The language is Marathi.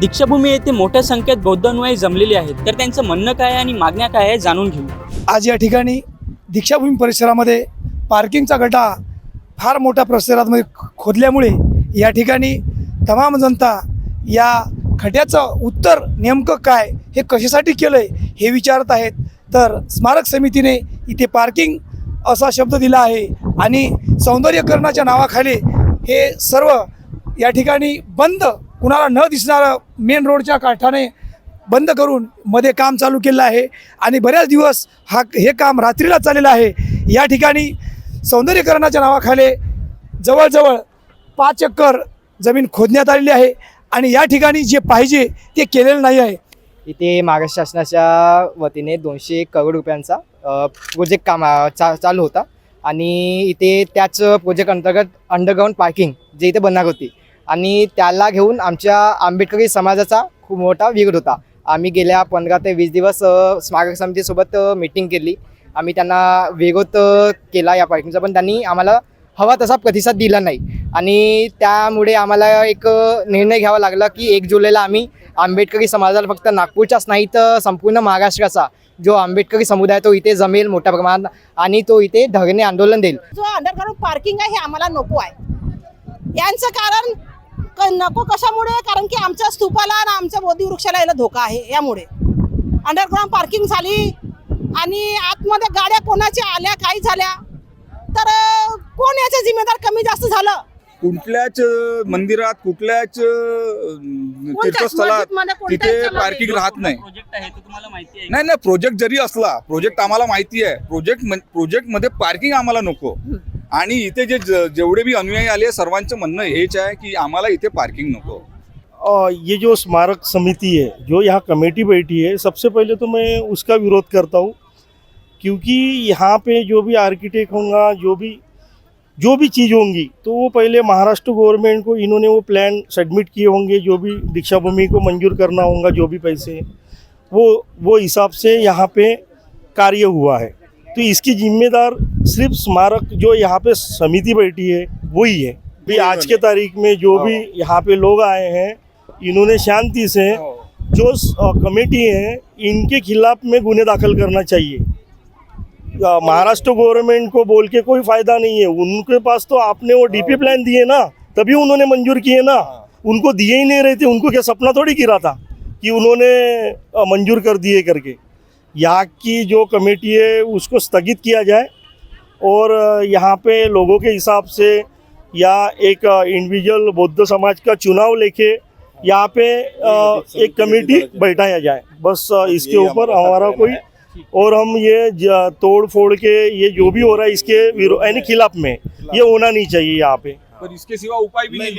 दीक्षाभूमी येथे मोठ्या संख्येत बौद्ध अनुयायी जमलेले आहेत. तर त्यांचं म्हणणं काय आहे आणि मागण्या काय आहे जाणून घेऊ. आज या ठिकाणी दीक्षाभूमी परिसरामध्ये पार्किंगचा गटा फार मोठ्या परिसरामध्ये खोदल्यामुळे या ठिकाणी तमाम जनता या खड्याचं उत्तर नेमकं काय हे कशासाठी केलं आहे हे विचारत आहेत. तर स्मारक समितीने इथे पार्किंग असा शब्द दिला आहे आणि सौंदर्यकरणाच्या नावाखाली हे सर्व या ठिकाणी बंद कुणाला न दिसणारं मेन रोडच्या काठाने बंद करून मध्ये काम चालू केलं आहे. आणि बऱ्याच दिवस हा हे काम रात्रीला चाललेलं आहे. या ठिकाणी सौंदर्यकरणाच्या नावाखाली जवळजवळ पाच एकर जमीन खोदण्यात आलेली आहे. आणि या ठिकाणी जे पाहिजे ते केलेलं नाही आहे. इथे महाराष्ट्र शासनाच्या वतीने दोनशे करोड रुपयांचा प्रोजेक्ट काम चा चालू होता. आणि इथे त्याच प्रोजेक्ट अंतर्गत अंडरग्राऊंड पार्किंग जे इथे बनणार होती आणि त्याला घेऊन आमच्या आंबेडकरी समाजाचा खूप मोठा विरोध होता. आम्ही गेल्या पंधरा ते वीस दिवस स्मारक समितीसोबत मीटिंग केली. आम्ही त्यांना विरोध केला या पार्किंगचा पण त्यांनी आम्हाला हवा तसा प्रतिसाद दिला नाही. आणि त्यामुळे आम्हाला एक निर्णय घ्यावा लागला की एक जुलैला आम्ही आंबेडकरी समाजाला फक्त नागपूरच्याच नाही तर संपूर्ण महाराष्ट्राचा जो आंबेडकरी समुदाय तो इथे जमेल मोठ्या प्रमाणात आणि तो इथे धरणे आंदोलन देईल. जो अंडरग्राऊंड पार्किंग आहे हे आम्हाला नको आहे. यांचं कारण नको कशामुळे? कारण की आमच्या स्तूपाला आणि आमच्या बोधी वृक्षाला याला धोका आहे यामुळे. अंडरग्राऊंड पार्किंग झाली आणि आतमध्ये गाड्या कोणाच्या आल्या काही झाल्या तर कोण याचं जिम्मेदार कमी जास्त झालं? कुठल्याच मंदिरात कुठल्याच तीर्थस्थळात तिथे पार्किंग राहत नाही. नाही नाही प्रोजेक्ट जरी असला प्रोजेक्ट आम्हाला माहिती आहे. प्रोजेक्ट प्रोजेक्टमध्ये पार्किंग आम्हाला नको. आणि इथे जे ज- जेवढे भी अनुयायी आले सर्वांचं म्हणणं हेच आहे की आम्हाला इथे पार्किंग नको. ये जो स्मारक समिति है जो यहाँ कमेटी बैठी है सबसे पहले तो मैं उसका विरोध करता हूँ क्योंकि यहाँ पे जो भी आर्किटेक्ट होगा जो भी जो भी चीज़ होंगी तो वो पहले महाराष्ट्र गवर्नमेंट को इन्होंने वो प्लान सबमिट किए होंगे जो भी दीक्षा भूमि को मंजूर करना होगा जो भी पैसे वो वो हिसाब से यहाँ पे कार्य हुआ है। तो इसकी जिम्मेदार सिर्फ़ स्मारक जो यहाँ पे समिति बैठी है वही है। भी आज के तारीख में जो भी यहाँ पे लोग आए हैं इन्होंने शांति से जो कमेटी है इनके खिलाफ में गुने दाखिल करना चाहिए। महाराष्ट्र गवर्नमेंट को बोल के कोई फ़ायदा नहीं है। उनके पास तो आपने वो डीपी प्लान दिए ना तभी उन्होंने मंजूर किए ना। उनको दिए ही नहीं रहे थे उनको क्या सपना थोड़ी गिरा था कि उन्होंने मंजूर कर दिए करके। यहाँ की जो कमेटी है उसको स्थगित किया जाए और यहाँ पे लोगों के हिसाब से या एक इंडिविजुअल बौद्ध समाज का चुनाव लेके यहाँ पे एक कमेटी बैठाया जाए। बस इसके ऊपर हमारा कोई और हम ये तोड़ फोड़ के ये जो भी हो रहा है इसके यानी खिलाफ में ये होना नहीं चाहिए यहाँ पे। पर इसके सिवा उपाय भी नहीं है।